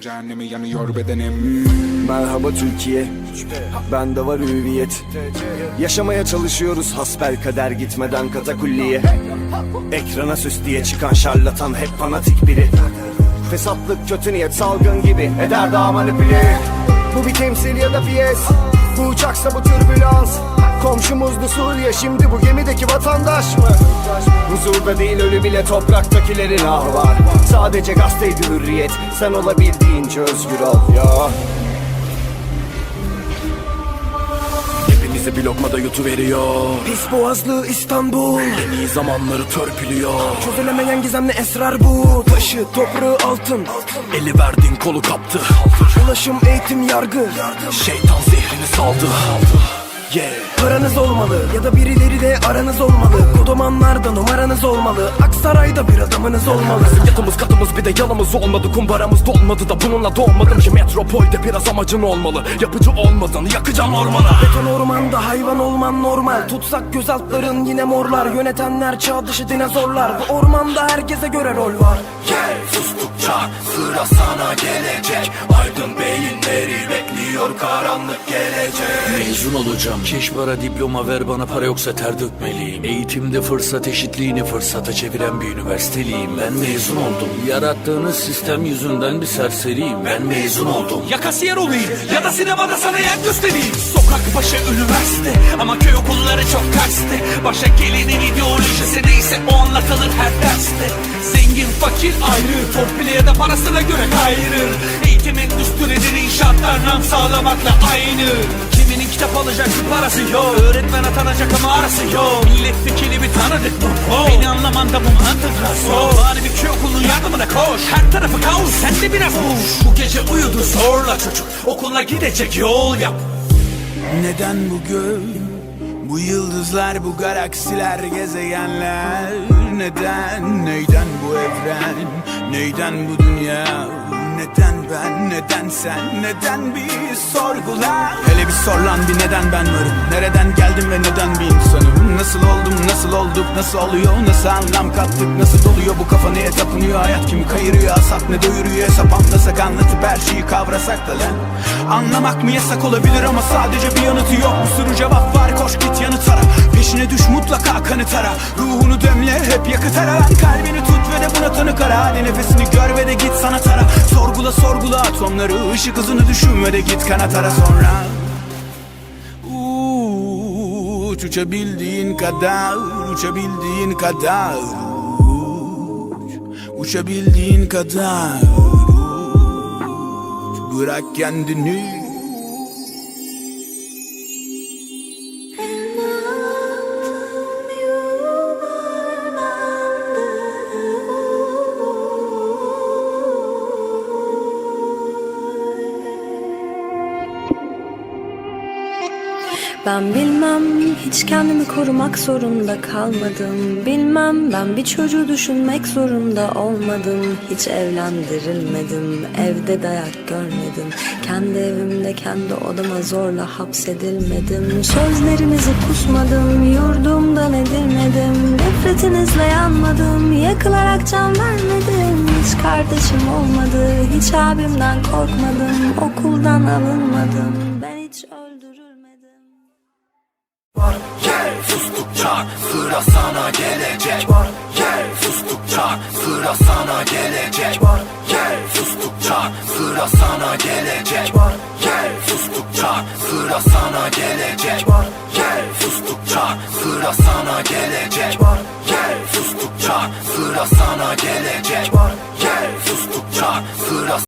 Cehennemi yanıyor bedenim. Merhaba Türkiye. Bende var hüviyet. Yaşamaya çalışıyoruz hasbel kader gitmeden katakulliye. Ekrana süs diye çıkan şarlatan hep fanatik biri. Fesatlık kötü niyet salgın gibi eder daha manipüle Bu bir temsil ya da piyes Bu uçaksa bu türbülans Komşumuzdu Suriye şimdi bu gemideki vatandaş mı? Huzurda değil ölü bile topraktakilerin ahı var. Sadece gazeteydi hürriyet. Sen olabildiğince özgür ol ya Hepimizi bir lokmada yutuveriyor Pis boğazlı İstanbul. En iyi zamanları törpülüyor. Çözülemeyen gizemli esrar bu. Taşı toprağı altın. Eli verdin kolu kaptı. Ulaşım eğitim yargı. Şeytan zehrini saldı Yeah. Paranız olmalı ya da birileri de aranız olmalı. Kodomanlarda numaranız olmalı. Aksaray'da bir adamınız olmalı. Yatımız katımız bir de yanımız olmadı. Kumbaramız dolmadı da bununla doğmadım ki Metropolde biraz amacın olmalı. Yapıcı olmadın yakacağım ormana Beton ormanda hayvan olman normal. Tutsak göz altların yine morlar. Yönetenler çağ dışı dinozorlar. Bu ormanda herkese göre rol var. Yeah sustukça sıra sana gelecek. Aydın beyinleri bekliyor karanlık gelecek. Mezun olacağım keş para diploma ver bana para yoksa ter dökmeliyim. Eğitimde fırsat eşitliğini fırsata çeviren bir üniversiteliyim. Ben mezun oldum. Yarattığınız sistem yüzünden bir serseriyim. Ben mezun oldum. Ya kasiyer olayım ya da sinemada sana yer göstereyim. Sokak başı üniversite ama köy okulları çok terste. Başa gelenin ideolojisi neyse o anlatılır her derste. Zengin fakir ayrı Torpili ya da parasına göre kayırır Eğitim endüstrileri inşaatlar nam sağlamakla aynı kitap alacak bir parası yok Öğretmen atanacak ama arası yok Milletvekili bir tanıdık mı? Oh. Beni anlamanda bu mantık nasıl? Bari bir köy okulunun yardımına koş Her tarafı kaos sen de biraz uç Bu gece uyudu zorla çocuk Okula gidecek yol yap Neden bu göl? Bu yıldızlar, bu galaksiler, gezegenler Neden, neyden bu evren? Neyden bu dünya? Neden ben, neden sen, neden bir sorgula? Hele bir sor lan bir neden ben varım? Nereden geldim ve neden bir insanım? Nasıl oldum, nasıl olduk, nasıl oluyor? Nasıl anlam kattık, nasıl doluyor? Bu kafa neye tapınıyor? Hayat kimi kayırıyor, asap ne doyuruyor? Hesap anlasak anlatıp her şeyi kavrasak da lan. Anlamak mı yasak olabilir ama sadece bir yanıtı yok. Bir sürü cevap var koş git yanıt ara. Peşine düş mutlaka kanıt ara. Ruhunu demle hep yakıt ara. Kalbini de buna tanık ara. Hadi nefesini gör ve de git sanat ara Sorgula sorgula atomları. Işık hızını düşün ve de git kanat ara sonra Uç uçabildiğin kadar Uçabildiğin kadar Uç. Uçabildiğin kadar Bırak kendini Ben bilmem hiç kendimi korumak zorunda kalmadım. Bilmem ben bir çocuğu düşünmek zorunda olmadım. Hiç evlendirilmedim evde dayak görmedim. Kendi evimde kendi odama zorla hapsedilmedim. Sözlerinizi kusmadım yurdumdan edilmedim. Nefretinizle yanmadım yakılarak can vermedim. Hiç kardeşim olmadı hiç abimden korkmadım. Okuldan alınmadım ben hiç sustukça sıra sana gelecek. Yeah sustukça sıra sana gelecek. Yeah sustukça sıra sana gelecek. Yeah sustukça sıra sana gelecek. Yeah sustukça sıra sana gelecek. Yeah sustukça sıra sana gelecek